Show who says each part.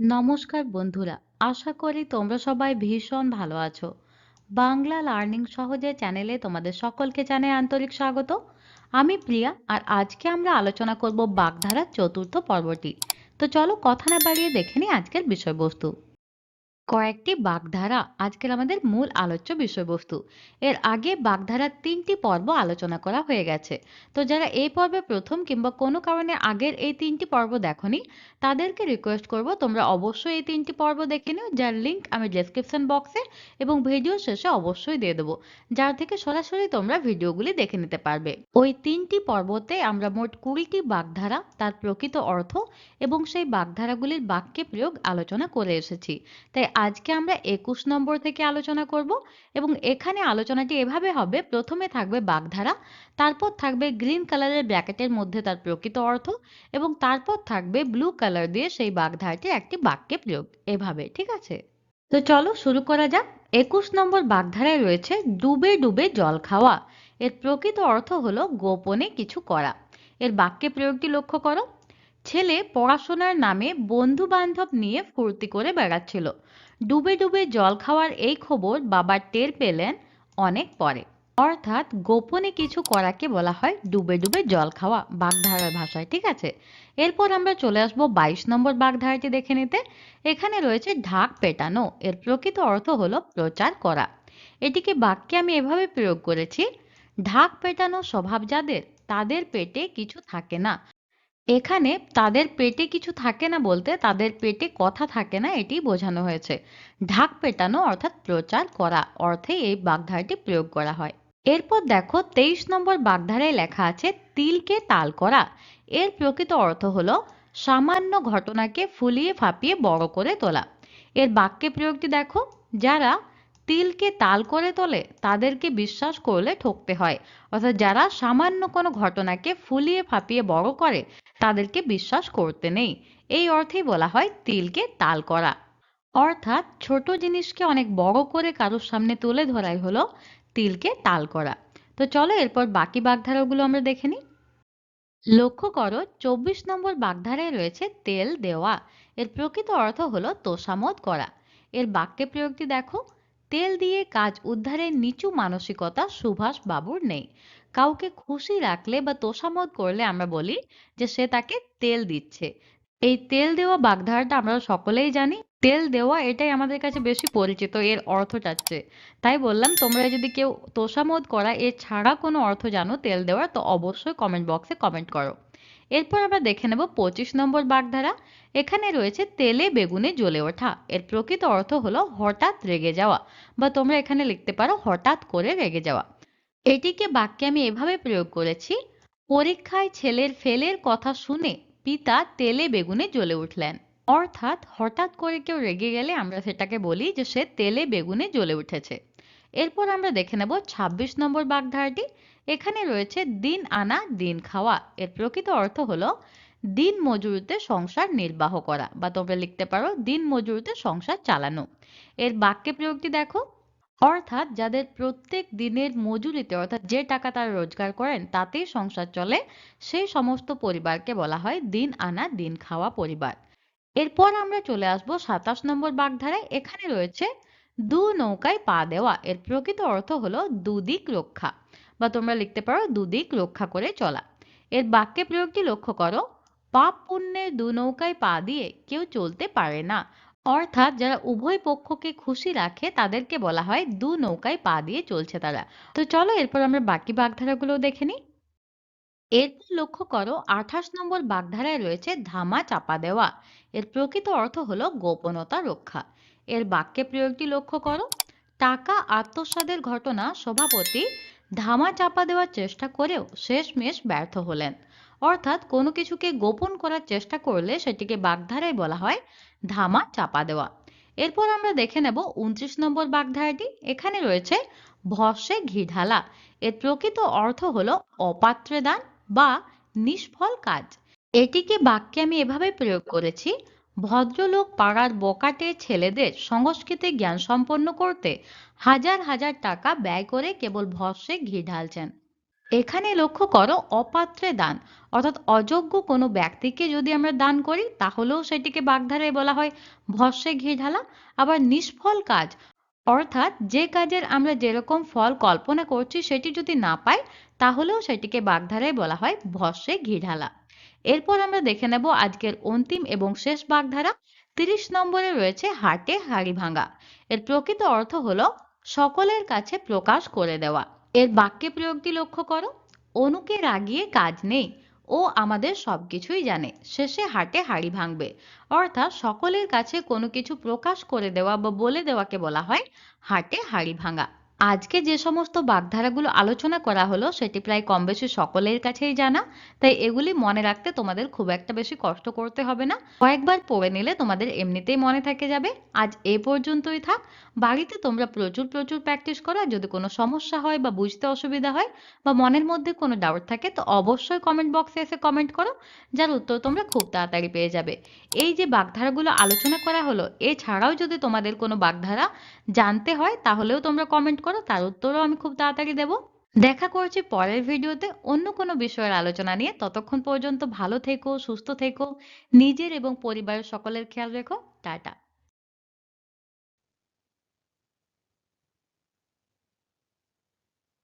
Speaker 1: নমস্কার বন্ধুরা, আশা করি তোমরা সবাই ভীষণ ভালো আছো। বাংলা লার্নিং সহজে চ্যানেলে তোমাদের সকলকে জানাই আন্তরিক স্বাগত। আমি প্রিয়া, আর আজকে আমরা আলোচনা করব বাগধারার চতুর্থ পর্বটি। তো চলো কথা না বাড়িয়ে দেখে নিই আজকের বিষয়বস্তু। কয়েকটি বাগধারা আজকের আমাদের মূল আলোচ্য বিষয়বস্তু। এর আগে বাগধারার তিনটি পর্ব আলোচনা করা হয়ে গেছে। তো যারা এই পর্বে প্রথম কিংবা কোনো কারণে আগের এই তিনটি পর্ব দেখনি, তাদেরকে রিকোয়েস্ট করব তোমরা অবশ্যই এই তিনটি পর্ব দেখে নিও, যার লিংক আমি ডেসক্রিপশন বক্সে এবং ভিডিও শেষে অবশ্যই দিয়ে দেবো, যার থেকে সরাসরি তোমরা ভিডিওগুলি দেখে নিতে পারবে। ওই তিনটি পর্বতে আমরা মোট কুড়িটি বাগধারা, তার প্রকৃত অর্থ এবং সেই বাগধারাগুলির বাক্যে প্রয়োগ আলোচনা করে এসেছি। তাই আজকে আমরা একুশ নম্বর থেকে আলোচনা করব এবং এখানে আলোচনাটি এভাবে হবে, প্রথমে থাকবে বাগধারা, তারপর থাকবে গ্রিন কালারের ব্র্যাকেটের মধ্যে তার প্রকৃত অর্থ এবং তারপর থাকবে ব্লু কালার দিয়ে সেই বাগধারাটির একটি বাক্যে প্রয়োগ এভাবে, ঠিক আছে? তো চলো শুরু করা যাক। একুশ নম্বর বাগধারায় রয়েছে ডুবে ডুবে জল খাওয়া। এর প্রকৃত অর্থ হলো গোপনে কিছু করা। এর বাক্যে প্রয়োগটি লক্ষ্য করো। ছেলে পড়াশোনার নামে বন্ধু বান্ধব নিয়ে ফুর্তি করে বেড়াচ্ছিল। ডুবে ডুবে জল খাওয়ার এই খবর বাবা টের পেলেন অনেক পরে। অর্থাৎ গোপনে কিছু করাকে বলা হয় ডুবে ডুবে জল খাওয়া বাগধারার ভাষায়, ঠিক আছে? এরপর আমরা চলে আসব বাইশ নম্বর বাগধারাটি দেখে নিতে। এখানে রয়েছে ঢাক পেটানো, এর প্রকৃত অর্থ হলো প্রচার করা। এটিকে বাক্যে আমি এভাবে প্রয়োগ করেছি, ঢাক পেটানো স্বভাব যাদের, তাদের পেটে কিছু থাকে না। এখানে তাদের পেটে কিছু থাকে না বলতে তাদের পেটে কথা থাকে না, এটি বোঝানো হয়েছে। ঢাক পেটানো অর্থাৎ প্রচার করা অর্থে এই বাগধারাটি প্রয়োগ করা হয়। এরপর দেখো তেইশ নম্বর বাগধারায় লেখা আছে, তিলকে তাল করা। এর প্রকৃত অর্থ হলো সামান্য ঘটনাকে ফুলিয়ে ফাঁপিয়ে বড় করে তোলা। এর বাক্যে প্রয়োগটি দেখো, যারা তিলকে তাল করে তোলে, তাদেরকে বিশ্বাস করলে ঠকতে হয়। অর্থাৎ যারা সামান্য কোনো ঘটনাকে ফুলিয়ে ফাঁপিয়ে বড় করে, তাদেরকে বিশ্বাস করতে নেই। এই অর্থেই বলা হয় তিলকে তাল করা। অর্থাৎ ছোট জিনিসকে অনেক বড় করে কারোর সামনে তুলে ধরাই হলো তিলকে তাল করা। তো চলো এরপর বাকি বাগধারাগুলো আমরা দেখে নিই। লক্ষ্য করো, চব্বিশ নম্বর বাগধারায় রয়েছে তেল দেওয়া। এর প্রকৃত অর্থ হলো তোষামত করা। এর বাক্যে প্রয়োগটি দেখো। তেল দিয়ে কাজ উদ্ধারের নিচু মানসিকতা সুভাষ বাবুর নেই। কাউকে খুশি রাখলে বা তোষামত করলে আমরা বলি যে সে তাকে তেল দিচ্ছে। এই তেল দেওয়া বাগধারাটা আমরা সকলেই জানি। তেল দেওয়া এটাই আমাদের কাছে বেশি পরিচিত, এর অর্থটার চেয়ে তাই বললাম, তোমরা যদি কেউ তোষামত করা এ ছাড়া কোনো অর্থ জানো তেল দেওয়ার, তো অবশ্যই কমেন্ট বক্সে কমেন্ট করো। এরপর আমরা দেখে নেব পঁচিশ নম্বর বাগধারা। এখানে রয়েছে তেলে বেগুনে জ্বলে ওঠা। এর প্রকৃত অর্থ হলো হঠাৎ রেগে যাওয়া বা তোমরা এখানে লিখতে পারো হঠাৎ করে রেগে যাওয়া। এটিকে বাক্যে আমি এভাবে প্রয়োগ করেছি, পরীক্ষায় ছেলের ফেলের কথা শুনে পিতা তেলে বেগুনে জ্বলে উঠলেন। অর্থাৎ হঠাৎ করে কেউ রেগে গেলে আমরা সেটাকে বলি যে সে তেলে বেগুনে জ্বলে উঠেছে। এরপর আমরা দেখে নেব ২৬ নম্বর বাগধারাটি। এখানে রয়েছে দিন আনা, দিন খাওয়া। এর প্রকৃত অর্থ হলো দিন মজুরিতে সংসার নির্বাহ করা বা তোমরা লিখতে পারো দিন মজুরিতে সংসার চালানো। এর বাক্যে প্রয়োগটি দেখো। অর্থাৎ যাদের প্রত্যেক দিনের মজুরিতে অর্থাৎ যে টাকা তারা রোজগার করেন, তাতেই সংসার চলে। সেই সমস্ত পরিবারকে বলা হয় দিন আনা, দিন খাওয়া পরিবার। এরপর আমরা চলে আসব সাতাশ নম্বর বাগধারায়। এখানে রয়েছে দু নৌকায় পা দেওয়া। এর প্রকৃত অর্থ হলো দুদিক রক্ষা। বা তোমরা লিখতে পারো দুদিক রক্ষা করে চলা। এর বাক্যে প্রয়োগটি লক্ষ্য করো। পাপ পুণ্যের দু নৌকায় পা দিয়ে কেউ চলতে পারে না। অর্থাৎ যারা উভয় পক্ষকে খুশি রাখে, তাদেরকে বলা হয় দু নৌকায় পা দিয়ে চলছে তারা। তো চলো এরপর আমরা বাকি বাগধারাগুলো দেখে নিই। এরপর লক্ষ্য করো, আঠাশ নম্বর বাগধারায় রয়েছে ধামা চাপা দেওয়া। এর প্রকৃত অর্থ হলো গোপনতা রক্ষা। এর বাক্যে প্রয়োগটি লক্ষ্য করো। টাকা আত্মসাদের ঘটনা, সভাপতি ধামা চাপা দেওয়ার চেষ্টা করেও শেষমেশ ব্যর্থ হলেন। অর্থাৎ কোনো কিছুকে গোপন করার চেষ্টা করলে সেটিকে বাগধারায় বলা হয় ধামা চাপা দেওয়া। এরপর আমরা দেখে নেব উনত্রিশ নম্বর বাগধারাটি। এখানে রয়েছে ভস্যে ঘি ঢালা। এর প্রকৃত অর্থ হলো অপাত্রে দান বা নিষ্ফল কাজ। এটিকে বাক্যে আমি এভাবে প্রয়োগ করেছি ভদ্রলোক পাড়ার বকাটে ছেলেদের সংস্কৃতি জ্ঞান সম্পন্ন করতে হাজার হাজার টাকা ব্যয় করে কেবল ভস্যে ঘি ঢালছেন। এখানে লক্ষ্য করো, অপাত্রে দান। অর্থাৎ অযোগ্য কোনো ব্যক্তিকে যদি আমরা দান করি, তাহলেও সেটিকে বাগধারায় বলা হয় ভস্যে ঘি ঢালা। আবার নিষ্ফল কাজ অর্থাৎ যে কাজের আমরা যেরকম ফল কল্পনা করছি সেটি যদি না পাই, তাহলেও সেটিকে বাগধারায় বলা হয় ভস্যে ঘি ঢালা। এরপর আমরা দেখে নেব আজকের অন্তিম এবং শেষ বাগধারা। তিরিশ নম্বরে রয়েছে হাটে হাড়ি ভাঙা। এর প্রকৃত অর্থ হলো সকলের কাছে প্রকাশ করে দেওয়া। এর বাক্যে প্রয়োগটি লক্ষ্য করো। অনুকে রাগিয়ে কাজ নেই। ও আমাদের সব কিছুই জানে। শেষে হাটে হাড়ি ভাঙবে। অর্থাৎ সকলের কাছে কোনো কিছু প্রকাশ করে দেওয়া বা বলে দেওয়াকে বলা হয় হাটে হাড়ি ভাঙা। আজকে যে সমস্ত বাগধারাগুলো আলোচনা করা হলো, সেটি প্রায় কম বেশি সকলের কাছেই জানা। তাই এগুলি মনে রাখতে তোমাদের খুব একটা বেশি কষ্ট করতে হবে না। কয়েকবার পড়ে নিলে তোমাদের এমনিতেই মনে থেকে যাবে। আজ এ পর্যন্তই থাক। বাড়িতে তোমরা প্রচুর প্রচুর প্র্যাকটিস করো। আর যদি কোনো সমস্যা হয় বা বুঝতে অসুবিধা হয় বা মনের মধ্যে কোনো ডাউট থাকে, তো অবশ্যই কমেন্ট বক্সে এসে কমেন্ট করো। যার উত্তর তোমরা খুব তাড়াতাড়ি পেয়ে যাবে। এই যে বাগধারাগুলো আলোচনা করা হলো, এছাড়াও যদি তোমাদের কোনো বাগধারা জানতে হয়, তাহলেও তোমরা কমেন্ট করো, তার উত্তরও আমি খুব তাড়াতাড়ি দেবো। দেখা করছি পরের ভিডিওতে অন্য কোনো বিষয়ের আলোচনা নিয়ে। ততক্ষণ পর্যন্ত ভালো থেকো, সুস্থ থেকো, নিজের এবং পরিবারের সকলের খেয়াল রেখো। টাটা।